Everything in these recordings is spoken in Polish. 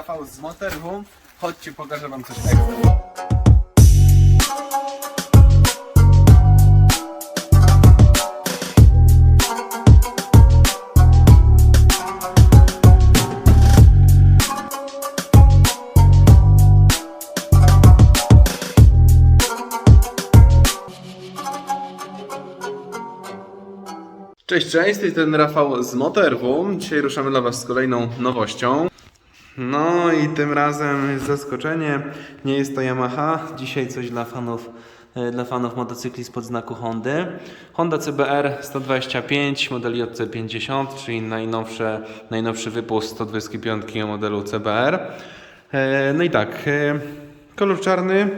Rafał z Motorhome. Chodźcie, pokażę wam coś ekstra. Cześć, cześć, to jest ten Rafał z Motorhome. Dzisiaj ruszamy dla Was z kolejną nowością. No i tym razem zaskoczenie. Nie jest to Yamaha. Dzisiaj coś dla fanów, e, dla fanów motocykli spod znaku Hondy. Honda CBR 125, model JC50, czyli najnowsze, najnowszy wypust 125 o modelu CBR. E, No i tak, e, kolor czarny,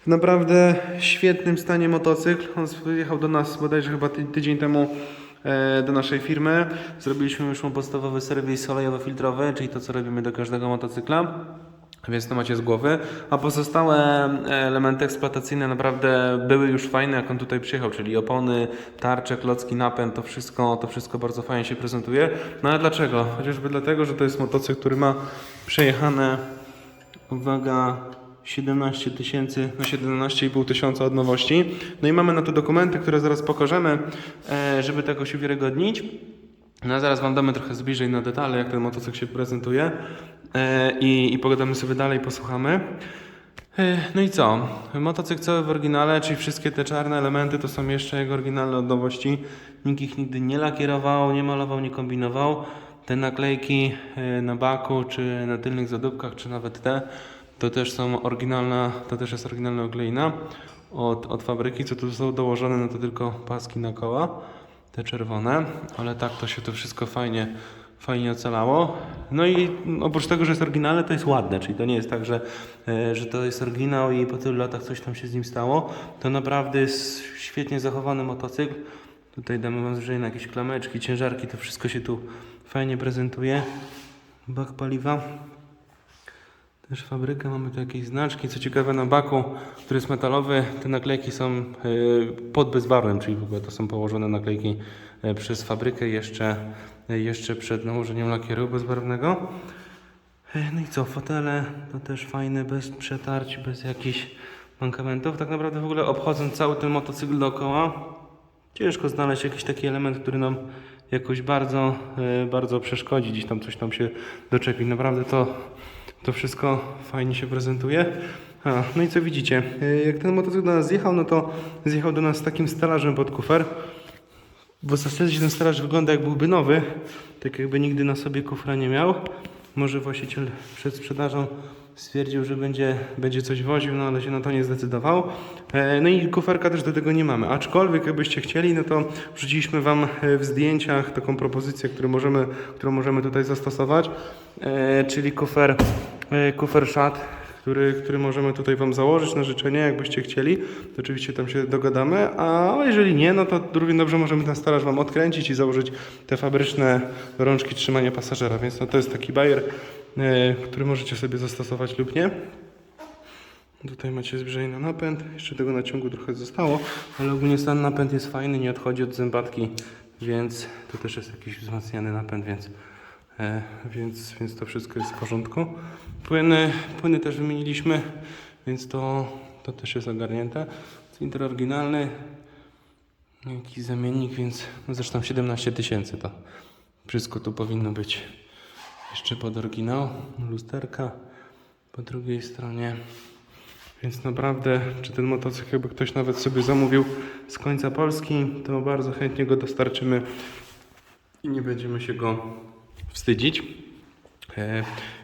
w naprawdę świetnym stanie motocykl. On jechał do nas bodajże chyba ty, tydzień temu do naszej firmy. Zrobiliśmy już mu podstawowy serwis olejowo-filtrowy, czyli to co robimy do każdego motocykla. Więc to macie z głowy. A pozostałe e, elementy eksploatacyjne naprawdę były już fajne, jak on tutaj przyjechał, czyli opony, tarcze, klocki, napęd, to wszystko, to wszystko bardzo fajnie się prezentuje. No ale dlaczego? Chociażby dlatego, że to jest motocykl, który ma przejechane Uwaga, 17 tysięcy na 17,5 tysiąca od nowości. No i mamy na to dokumenty, które zaraz pokażemy, e, żeby tego się uwiarygodnić. No zaraz Wam damy trochę zbliżej na detale, jak ten motocykl się prezentuje e, i, i pogadamy sobie dalej, posłuchamy. E, No i co? Motocykl cały w oryginale, czyli wszystkie te czarne elementy to są jeszcze jego oryginalne od nowości. Nikt ich nigdy nie lakierował, nie malował, nie kombinował. Te naklejki na baku, czy na tylnych zadupkach, czy nawet te, to też są oryginalna, to też jest oryginalna ogleina od, od fabryki. Co tu są dołożone, no to tylko paski na koła, te czerwone, ale tak to się to wszystko fajnie, fajnie ocalało. No i oprócz tego, że jest oryginalne, to jest ładne, czyli to nie jest tak, że, e, że to jest oryginał i po tylu latach coś tam się z nim stało. To naprawdę jest świetnie zachowany motocykl. Tutaj damy Wam zbliżenie na jakieś klameczki, ciężarki, to wszystko się tu fajnie prezentuje. Bak paliwa. Też fabryka, mamy tu jakieś znaczki. Co ciekawe, na baku, który jest metalowy, te naklejki są y, pod bezbarwem, czyli w ogóle to są położone naklejki y, przez fabrykę jeszcze, y, jeszcze przed nałożeniem lakieru bezbarwnego. No i co, fotele to też fajne, bez przetarć, bez jakichś mankamentów. Tak naprawdę w ogóle obchodząc cały ten motocykl dookoła, ciężko znaleźć jakiś taki element, który nam jakoś bardzo, e, bardzo przeszkodzi, gdzieś tam coś tam się doczepi. Naprawdę to, to wszystko fajnie się prezentuje. A, no i co widzicie, e, jak ten motocykl do nas zjechał, no to zjechał do nas z takim stelażem pod kufer. W zasadzie ten stelaż wygląda jak byłby nowy, tak jakby nigdy na sobie kufra nie miał. Może właściciel przed sprzedażą stwierdził, że będzie, będzie coś woził, no ale się na to nie zdecydował. E, No i kuferka też do tego nie mamy. Aczkolwiek jakbyście chcieli, no to wrzuciliśmy Wam e, w zdjęciach taką propozycję, którą możemy, którą możemy tutaj zastosować, czyli kufer, kufer szat, który, który możemy tutaj Wam założyć na życzenie, jakbyście chcieli, to oczywiście tam się dogadamy, a jeżeli nie, no to równie dobrze możemy ten staraż Wam odkręcić i założyć te fabryczne rączki trzymania pasażera, więc no to jest taki bajer, e, który możecie sobie zastosować lub nie. Tutaj macie zbliżenie na napęd, jeszcze tego naciągu trochę zostało, ale ogólnie stan napęd jest fajny, nie odchodzi od zębatki, więc to też jest jakiś wzmacniany napęd, więc, e, więc, więc to wszystko jest w porządku. Płyny, płyny też wymieniliśmy, więc to, to też jest ogarnięte. Cylinder oryginalny, jakiś zamiennik, więc no zresztą 17 tysięcy to wszystko tu powinno być jeszcze pod oryginał. Lusterka po drugiej stronie. Więc naprawdę, czy ten motocykl jakby ktoś nawet sobie zamówił z końca Polski, to bardzo chętnie go dostarczymy i nie będziemy się go wstydzić.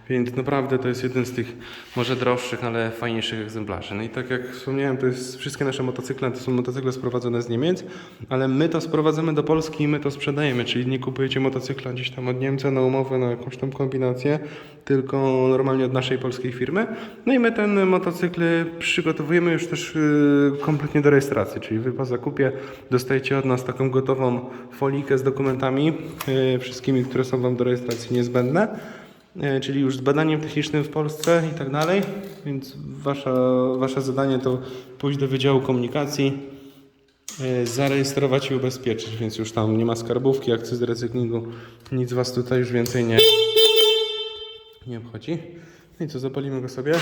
Więc naprawdę to jest jeden z tych może droższych, ale fajniejszych egzemplarzy. No i tak jak wspomniałem, to jest wszystkie nasze motocykle, to są motocykle sprowadzone z Niemiec, ale my to sprowadzamy do Polski i my to sprzedajemy, czyli nie kupujecie motocykla gdzieś tam od Niemca na umowę, na jakąś tam kombinację, tylko normalnie od naszej polskiej firmy. No i my ten motocykl przygotowujemy już też yy, kompletnie do rejestracji, czyli wy po zakupie dostajecie od nas taką gotową folikę z dokumentami, yy, wszystkimi, które są wam do rejestracji niezbędne. E, czyli już z badaniem technicznym w Polsce i tak dalej. Więc wasza, wasze zadanie to pójść do Wydziału Komunikacji, e, zarejestrować i ubezpieczyć, więc już tam nie ma skarbówki, akcyzy recyklingu, nic was tutaj już więcej nie, Nie obchodzi. No i co, zapalimy go sobie.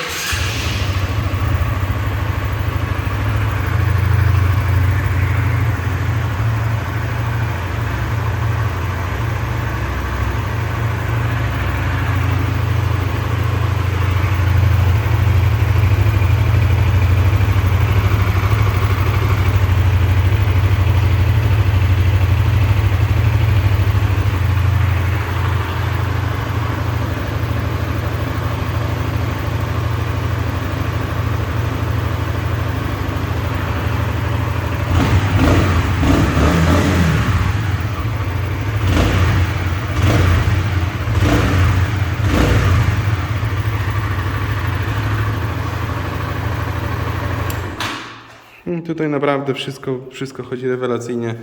Tutaj naprawdę wszystko, wszystko chodzi rewelacyjnie.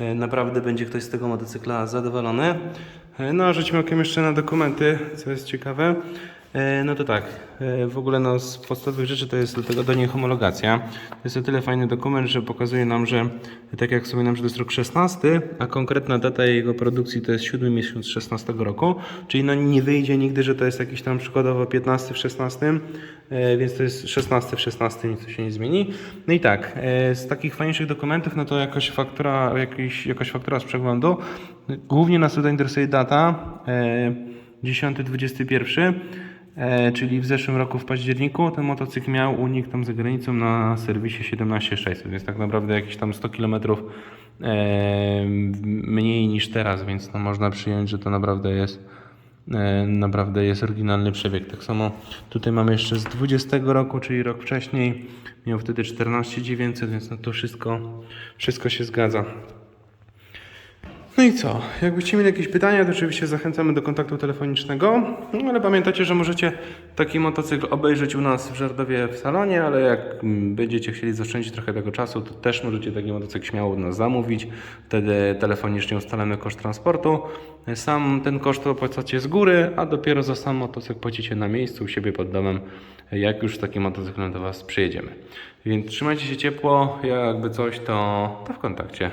E, Naprawdę będzie ktoś z tego motocykla zadowolony. E, No a rzućmy okiem jeszcze na dokumenty, co jest ciekawe. E, No to tak, e, w ogóle no, z podstawowych rzeczy to jest do tego do niej homologacja. To jest o tyle fajny dokument, że pokazuje nam, że tak jak wspominam, że to jest rok 16, a konkretna data jego produkcji to jest 7 miesiąc 16 roku, czyli no nie wyjdzie nigdy, że to jest jakiś tam przykładowo 15 w 16, e, więc to jest 16 w 16, nic się nie zmieni. No i tak, z takich fajniejszych dokumentów, no to jakaś faktura, jakiś, jakaś faktura z przeglądu. Głównie nas tutaj interesuje data, e, 10-21, e, czyli w zeszłym roku w październiku ten motocykl miał unik tam za granicą na serwisie 17600, więc tak naprawdę jakieś tam 100 km e, mniej niż teraz, więc no można przyjąć, że to naprawdę jest e, naprawdę jest oryginalny przebieg. Tak samo tutaj mamy jeszcze z 20 roku, czyli rok wcześniej, miał wtedy 14900, więc no to wszystko, wszystko się zgadza. No i co? Jakbyście mieli jakieś pytania, to oczywiście zachęcamy do kontaktu telefonicznego. No, ale pamiętajcie, że możecie taki motocykl obejrzeć u nas w Żardowie w salonie, ale jak będziecie chcieli zaoszczędzić trochę tego czasu, to też możecie taki motocykl śmiało u nas zamówić. Wtedy telefonicznie ustalamy koszt transportu. Sam ten koszt opłacacie z góry, a dopiero za sam motocykl płacicie na miejscu u siebie pod domem, jak już z takim motocyklem do Was przyjedziemy. Więc trzymajcie się ciepło, jakby coś, to, to w kontakcie.